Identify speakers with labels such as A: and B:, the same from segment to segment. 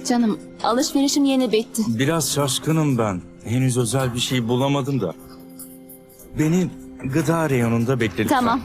A: Evet canım. Alışverişim yeni bitti.
B: Biraz şaşkınım ben. Henüz özel bir şey bulamadım da. Beni gıda reyonunda bekle lütfen.
A: Tamam.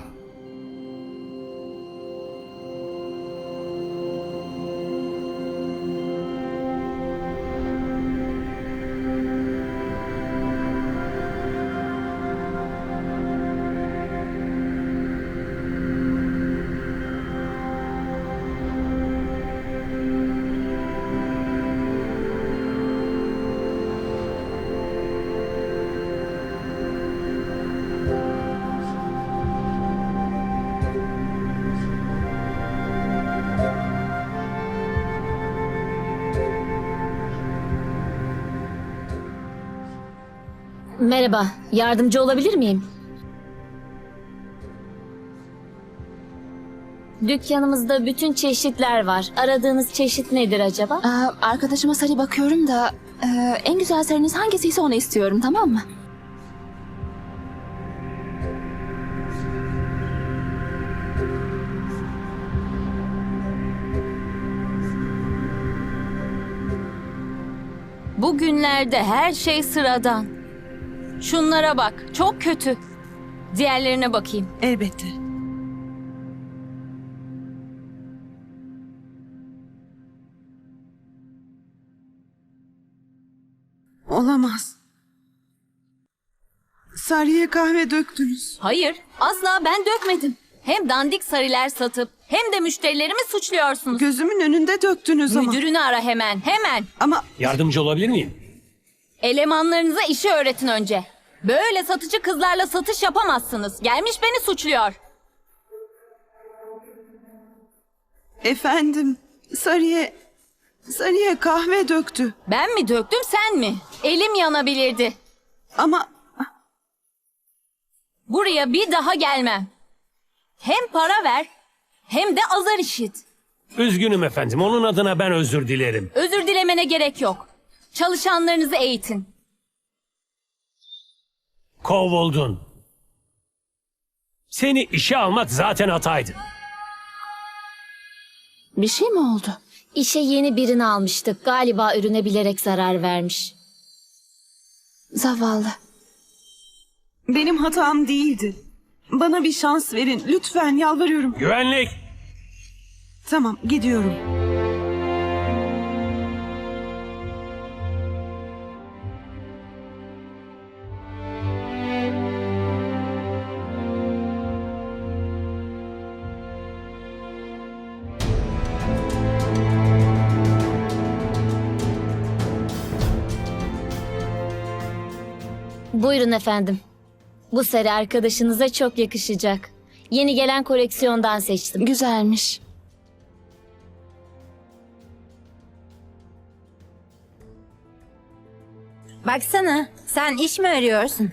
C: Merhaba, yardımcı olabilir miyim? Dükkanımızda bütün çeşitler var. Aradığınız çeşit nedir acaba?
A: Aa, arkadaşıma sarı bakıyorum da e, en güzel sarınız hangisiyse onu istiyorum tamam mı?
D: Bugünlerde her şey sıradan. Şunlara bak, çok kötü. Diğerlerine bakayım.
E: Elbette. Olamaz. Sarıya kahve döktünüz.
D: Hayır, asla ben dökmedim. Hem dandik sarılar satıp hem de müşterilerimi suçluyorsunuz.
E: Gözümün önünde döktünüz ama.
D: Müdürünü ara hemen, hemen.
E: Ama
F: Yardımcı olabilir miyim?
D: Elemanlarınıza işi öğretin önce. Böyle satıcı kızlarla satış yapamazsınız. Gelmiş beni suçluyor.
E: efendim Sarıya Sarıya kahve döktü.
D: Ben mi döktüm sen mi? Elim yanabilirdi.
E: Ama
D: Buraya bir daha gelmem. Hem para ver hem de azar işit.
F: Üzgünüm efendim. Onun adına ben özür dilerim.
D: Özür dilemene gerek yok. Çalışanlarınızı eğitin.
F: Kovuldun. Seni işe almak zaten hataydı.
A: Bir şey mi oldu?
C: İşe yeni birini almıştık. Galiba ürüne bilerek zarar vermiş.
A: Zavallı.
E: benim hatam değildi. Bana bir şans verin. Lütfen yalvarıyorum.
F: Güvenlik!
E: Tamam gidiyorum.
C: Buyurun efendim. Bu seri arkadaşınıza çok yakışacak. Yeni gelen koleksiyondan seçtim.
A: Güzelmiş.
G: Baksana, sen iş mi arıyorsun?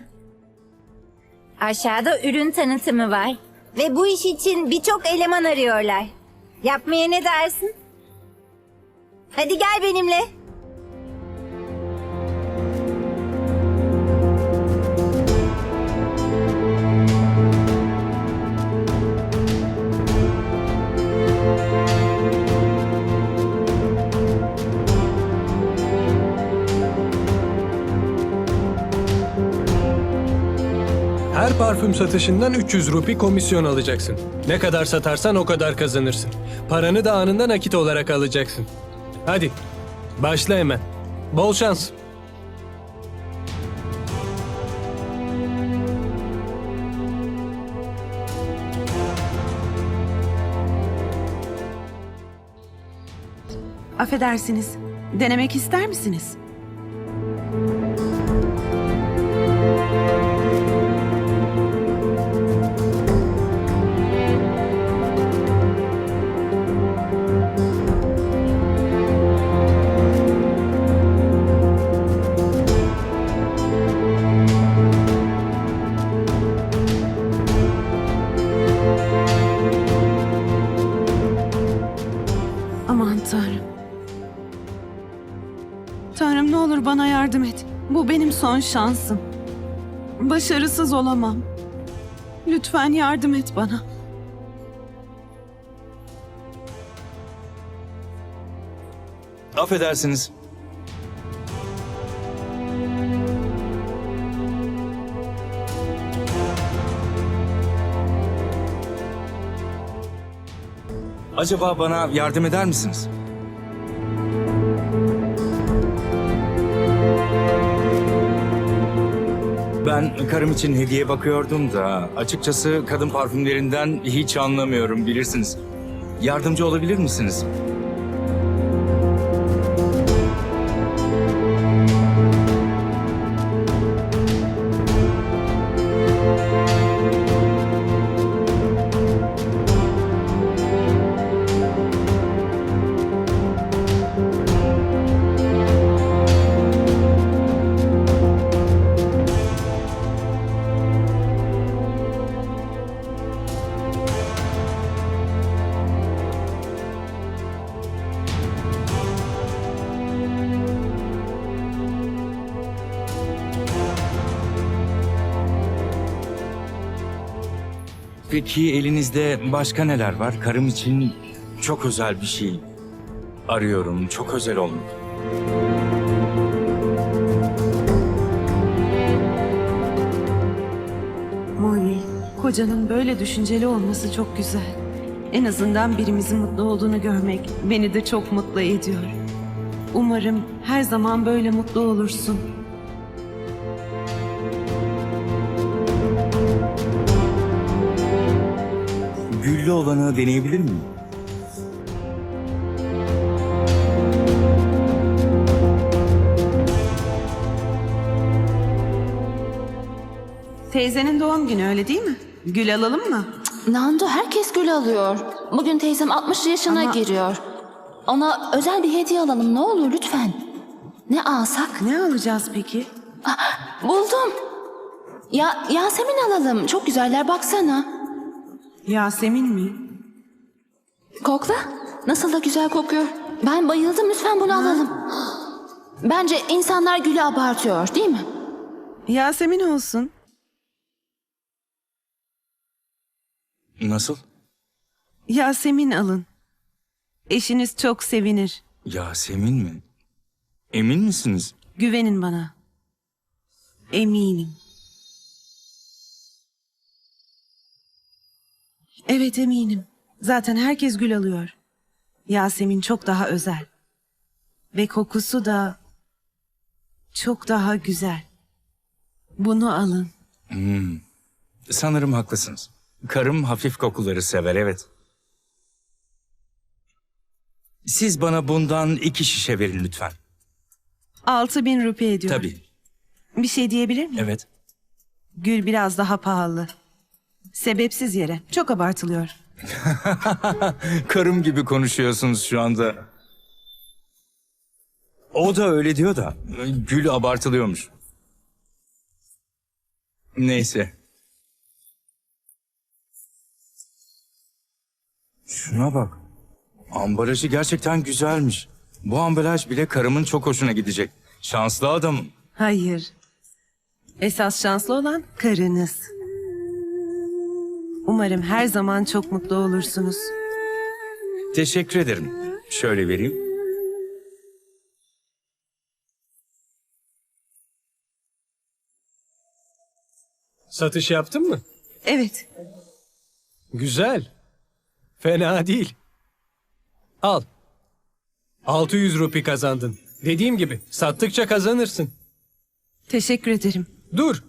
G: Aşağıda ürün tanıtımı var. Ve bu iş için birçok eleman arıyorlar. Yapmaya ne dersin? Hadi gel benimle.
H: Parfüm satışından 300 rupi komisyon alacaksın. Ne kadar satarsan o kadar kazanırsın. Paranı da anında nakit olarak alacaksın. Hadi, başla hemen. Bol şans.
E: Affedersiniz. Denemek ister misiniz? Şansım. Başarısız olamam. Lütfen yardım et bana.
B: Affedersiniz. Acaba bana yardım eder misiniz? Ben karım için hediye bakıyordum da açıkçası kadın parfümlerinden hiç anlamıyorum bilirsiniz. Yardımcı olabilir misiniz? Peki elinizde başka neler var? Karım için çok özel bir şey arıyorum. Çok özel olmalı.
E: Molly, kocanın böyle düşünceli olması çok güzel. En azından birimizin mutlu olduğunu görmek beni de çok mutlu ediyor. Umarım her zaman böyle mutlu olursun.
B: Güllü olanı deneyebilir miyim?
E: Teyzenin doğum günü öyle değil mi? Gül alalım mı?
A: Nando herkes gül alıyor. Bugün teyzem 60 yaşına
E: Ama-
A: giriyor. Ona özel bir hediye alalım ne olur lütfen. Ne alsak?
E: Ne alacağız peki?
A: Buldum. Ya Yasemin alalım. Çok güzeller baksana.
E: Yasemin mi?
A: Kokla. Nasıl da güzel kokuyor. Ben bayıldım. Lütfen bunu alalım. Bence insanlar gülü abartıyor değil mi?
E: Yasemin olsun.
B: Nasıl?
E: Yasemin alın. Eşiniz çok sevinir.
B: Yasemin mi? Emin misiniz?
E: Güvenin bana. Eminim. Evet eminim. Zaten herkes gül alıyor. Yasemin çok daha özel. Ve kokusu da çok daha güzel. Bunu alın.
B: Sanırım haklısınız. Karım hafif kokuları sever, evet. Siz bana bundan iki şişe verin lütfen.
E: Altı bin rupi ediyor.
B: Tabii,
E: Bir şey diyebilir miyim?
B: evet.
E: Gül biraz daha pahalı. Sebepsiz yere. Çok abartılıyor.
B: Karım gibi konuşuyorsunuz şu anda. O da öyle diyor da gül abartılıyormuş. Neyse. Şuna bak. Ambalajı gerçekten güzelmiş. Bu ambalaj bile karımın çok hoşuna gidecek. Şanslı adamım.
E: Hayır. Esas şanslı olan karınız. Umarım her zaman çok mutlu olursunuz.
B: Teşekkür ederim. Şöyle vereyim.
H: Satış yaptın mı?
E: Evet.
H: Güzel. Fena değil. Al. 600 rupi kazandın. Dediğim gibi sattıkça kazanırsın.
E: Teşekkür ederim.
H: Dur.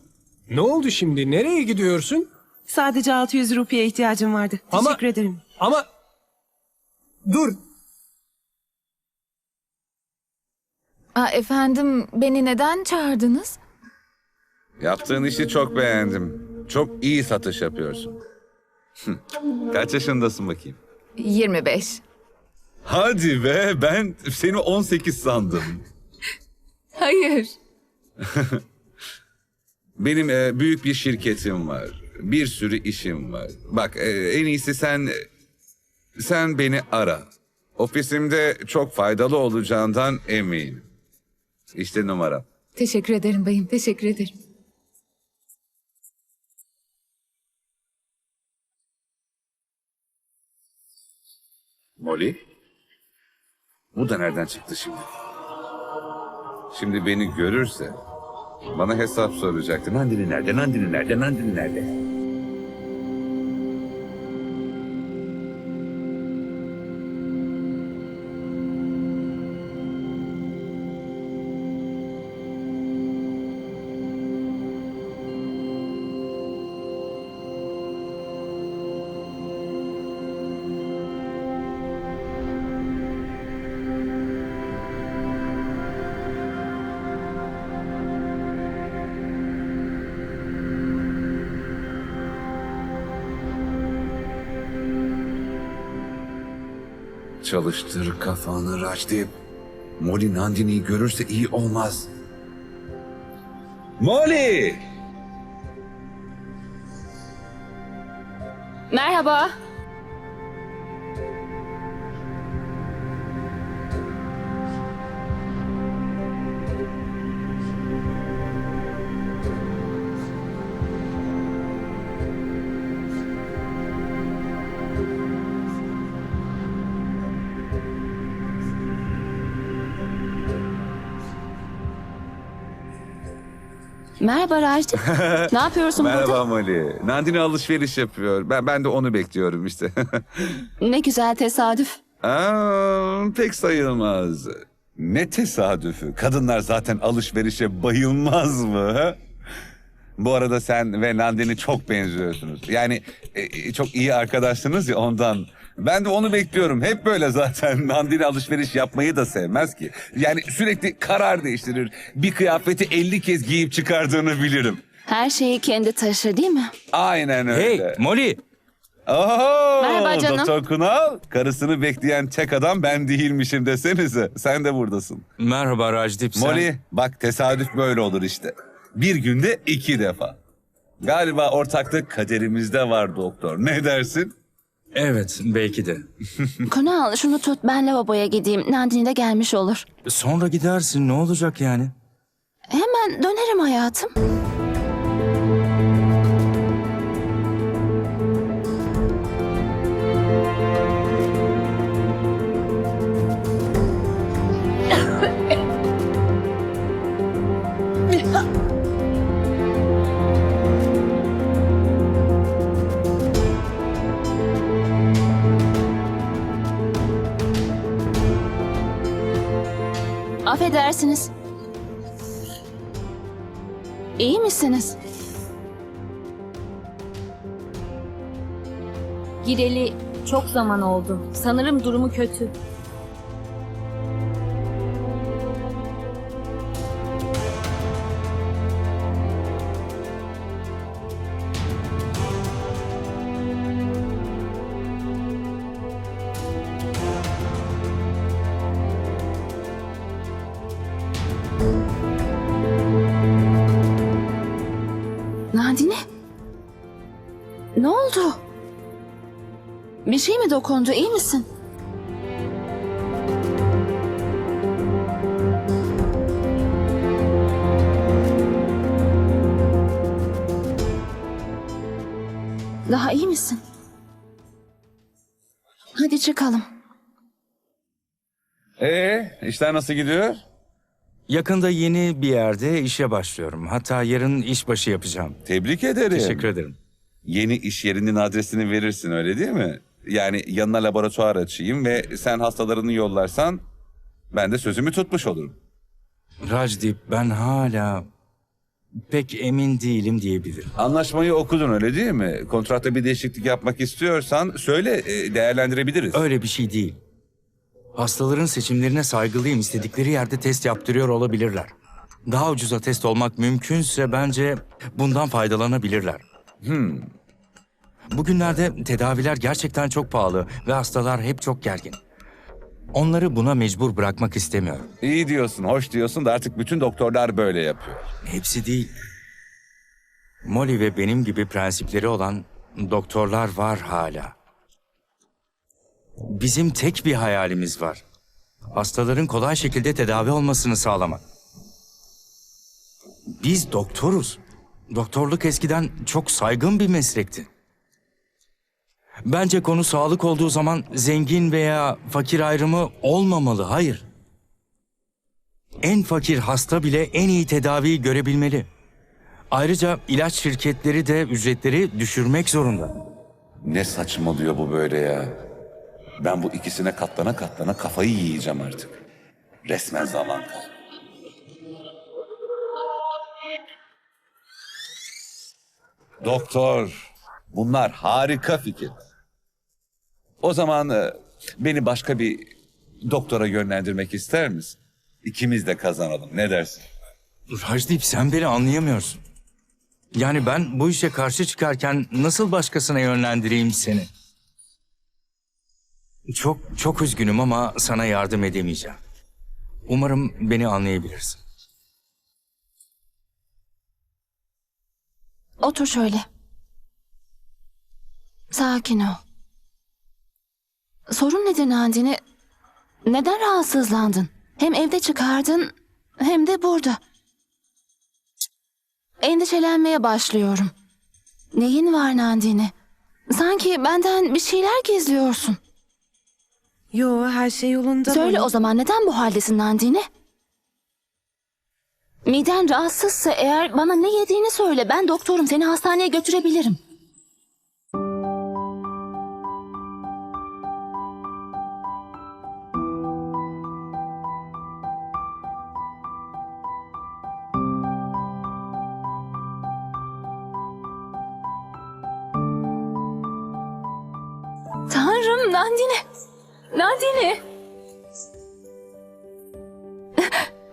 H: Ne oldu şimdi? Nereye gidiyorsun?
E: Sadece 600 rupiye ihtiyacım vardı.
H: Ama-
E: Teşekkür ederim.
H: Ama... Dur.
D: Aa, efendim beni neden çağırdınız?
I: Yaptığın işi çok beğendim. Çok iyi satış yapıyorsun. Kaç yaşındasın bakayım?
D: 25.
I: Hadi be ben seni 18 sandım.
D: Hayır.
I: Benim e, büyük bir şirketim var. Bir sürü işim var. Bak e, en iyisi sen sen beni ara. Ofisimde çok faydalı olacağından eminim. İşte numara.
D: Teşekkür ederim bayım. Teşekkür ederim.
I: Molly? Bu da nereden çıktı şimdi? Şimdi beni görürse bana hesap soracaktı. Nandini nerede? Nandini nerede? Nandini nerede? Çalıştır kafanı Rajdip. Molly Nandini'yi görürse iyi olmaz. Molly!
A: Merhaba. Merhaba Rajdi. ne yapıyorsun burada?
I: Merhaba Molly. Nandini alışveriş yapıyor. Ben, ben de onu bekliyorum işte.
A: Ne güzel tesadüf.
I: Aa, pek sayılmaz. Ne tesadüfü. Kadınlar zaten alışverişe bayılmaz mı? ha? Bu arada sen ve Nandini çok benziyorsunuz. Yani e, çok iyi arkadaşsınız ya ondan. Ben de onu bekliyorum. Hep böyle zaten. Nandini alışveriş yapmayı da sevmez ki. Yani sürekli karar değiştirir. Bir kıyafeti 50 kez giyip çıkardığını bilirim.
A: Her şeyi kendi taşır değil mi?
I: Aynen öyle.
B: Hey Molly!
I: Oho!
A: Merhaba canım.
I: Doktor Kunal, karısını bekleyen tek adam ben değilmişim desenize. Sen de buradasın.
B: Merhaba Rajdip sen...
I: Molly, bak tesadüf böyle olur işte. Bir günde iki defa. Galiba ortaklık kaderimizde var doktor. Ne dersin?
B: Evet belki de.
A: Kunal şunu tut ben lavaboya gideyim. Nandini de gelmiş olur.
B: Sonra gidersin ne olacak yani?
A: Hemen dönerim hayatım. Affedersiniz. İyi misiniz?
C: Gireli çok zaman oldu. Sanırım durumu kötü.
A: Bir şey mi dokundu? İyi misin? Daha iyi misin? Hadi çıkalım.
I: Ee, işler nasıl gidiyor?
B: Yakında yeni bir yerde işe başlıyorum. Hatta yarın işbaşı yapacağım.
I: Tebrik ederim.
B: Teşekkür ederim.
I: Yeni iş yerinin adresini verirsin öyle değil mi? Yani yanına laboratuvar açayım ve sen hastalarını yollarsan ben de sözümü tutmuş olurum.
B: Rajdip ben hala pek emin değilim diyebilirim.
I: Anlaşmayı okudun öyle değil mi? Kontratta bir değişiklik yapmak istiyorsan söyle e, değerlendirebiliriz.
B: Öyle bir şey değil. Hastaların seçimlerine saygılıyım. İstedikleri yerde test yaptırıyor olabilirler. Daha ucuza test olmak mümkünse bence bundan faydalanabilirler. Bugünlerde tedaviler gerçekten çok pahalı ve hastalar hep çok gergin. Onları buna mecbur bırakmak istemiyorum.
I: İyi diyorsun, hoş diyorsun da artık bütün doktorlar böyle yapıyor.
B: Hepsi değil. Molly ve benim gibi prensipleri olan doktorlar var hala. Bizim tek bir hayalimiz var. Hastaların kolay şekilde tedavi olmasını sağlamak. Biz doktoruz. Doktorluk eskiden çok saygın bir meslekti. Bence konu sağlık olduğu zaman zengin veya fakir ayrımı olmamalı. Hayır. En fakir hasta bile en iyi tedaviyi görebilmeli. Ayrıca ilaç şirketleri de ücretleri düşürmek zorunda.
I: Ne saçmalıyor bu böyle ya? Ben bu ikisine katlana katlana kafayı yiyeceğim artık. Resmen zaman kaybı. Doktor, bunlar harika fikir. O zaman e, beni başka bir doktora yönlendirmek ister misin? İkimiz de kazanalım. Ne dersin?
B: Rajdip sen beni anlayamıyorsun. Yani ben bu işe karşı çıkarken nasıl başkasına yönlendireyim seni? Çok çok üzgünüm ama sana yardım edemeyeceğim. Umarım beni anlayabilirsin.
A: Otur şöyle. Sakin ol. Sorun nedir Nandini? Neden rahatsızlandın? Hem evde çıkardın hem de burada. Endişelenmeye başlıyorum. Neyin var Nandini? Sanki benden bir şeyler gizliyorsun.
E: Yo her şey yolunda.
A: Söyle o zaman neden bu haldesin Nandini? Miden rahatsızsa eğer bana ne yediğini söyle. Ben doktorum seni hastaneye götürebilirim. Tanrım Nandini. Nandini.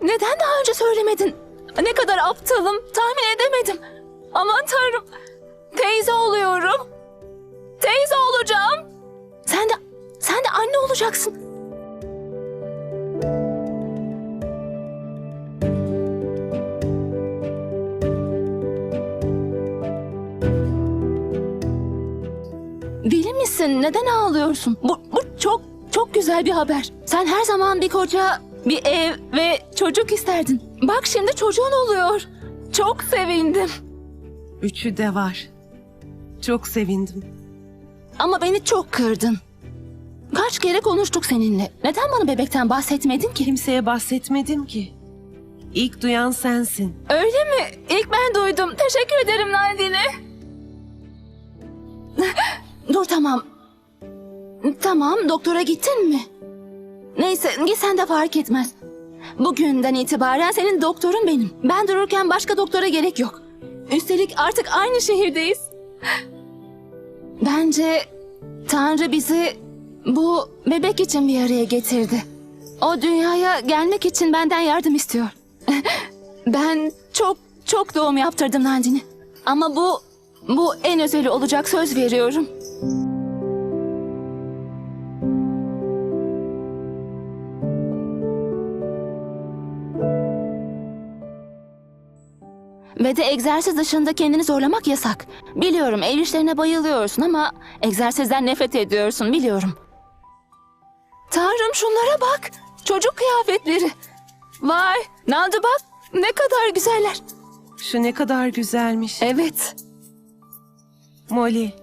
A: Neden daha önce söylemedin? Ne kadar aptalım. Tahmin edemedim. Aman tanrım. Teyze oluyorum. Teyze olacağım. Sen de sen de anne olacaksın. Misin? Neden ağlıyorsun? Bu, bu çok çok güzel bir haber. Sen her zaman bir koca, bir ev ve çocuk isterdin. Bak şimdi çocuğun oluyor. Çok sevindim.
E: Üçü de var. Çok sevindim.
A: Ama beni çok kırdın. Kaç kere konuştuk seninle. Neden bana bebekten bahsetmedin ki?
E: Kimseye bahsetmedim ki. İlk duyan sensin.
A: Öyle mi? İlk ben duydum. Teşekkür ederim Nandine. Dur tamam. Tamam doktora gittin mi? Neyse git sen de fark etmez. Bugünden itibaren senin doktorun benim. Ben dururken başka doktora gerek yok. Üstelik artık aynı şehirdeyiz. Bence Tanrı bizi bu bebek için bir araya getirdi. O dünyaya gelmek için benden yardım istiyor. Ben çok çok doğum yaptırdım Nandini. Ama bu bu en özeli olacak söz veriyorum. Ve de egzersiz dışında kendini zorlamak yasak. Biliyorum el işlerine bayılıyorsun ama egzersizden nefret ediyorsun biliyorum. Tanrım şunlara bak. Çocuk kıyafetleri. Vay Naldı bak ne kadar güzeller.
E: Şu ne kadar güzelmiş.
A: Evet
E: Molly,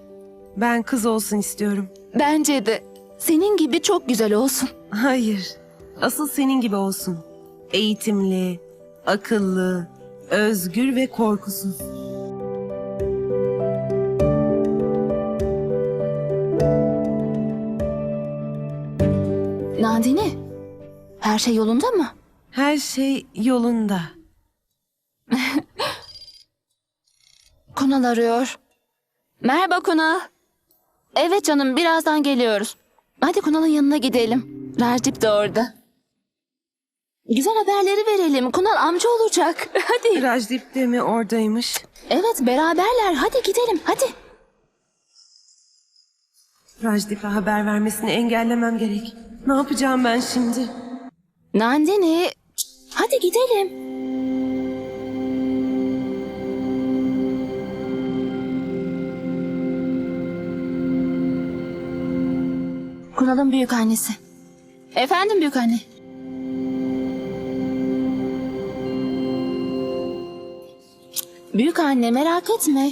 E: ben kız olsun istiyorum.
A: bence de senin gibi çok güzel olsun.
E: Hayır. Asıl senin gibi olsun. Eğitimli, akıllı, özgür ve korkusuz.
A: Nandini her şey yolunda mı?
E: Her şey yolunda.
A: Kunal arıyor. Merhaba Kunal. Evet canım birazdan geliyoruz. Hadi Kunal'ın yanına gidelim. Racip de orada. Güzel haberleri verelim. Kunal amca olacak. Hadi.
E: Rajdip de mi oradaymış?
A: Evet beraberler. Hadi gidelim. Hadi.
E: Rajdip'e haber vermesini engellemem gerek. Ne yapacağım ben şimdi?
A: Nandini. Hadi gidelim. Kunal'ın büyük annesi. Efendim büyük anne. Büyük anne merak etme.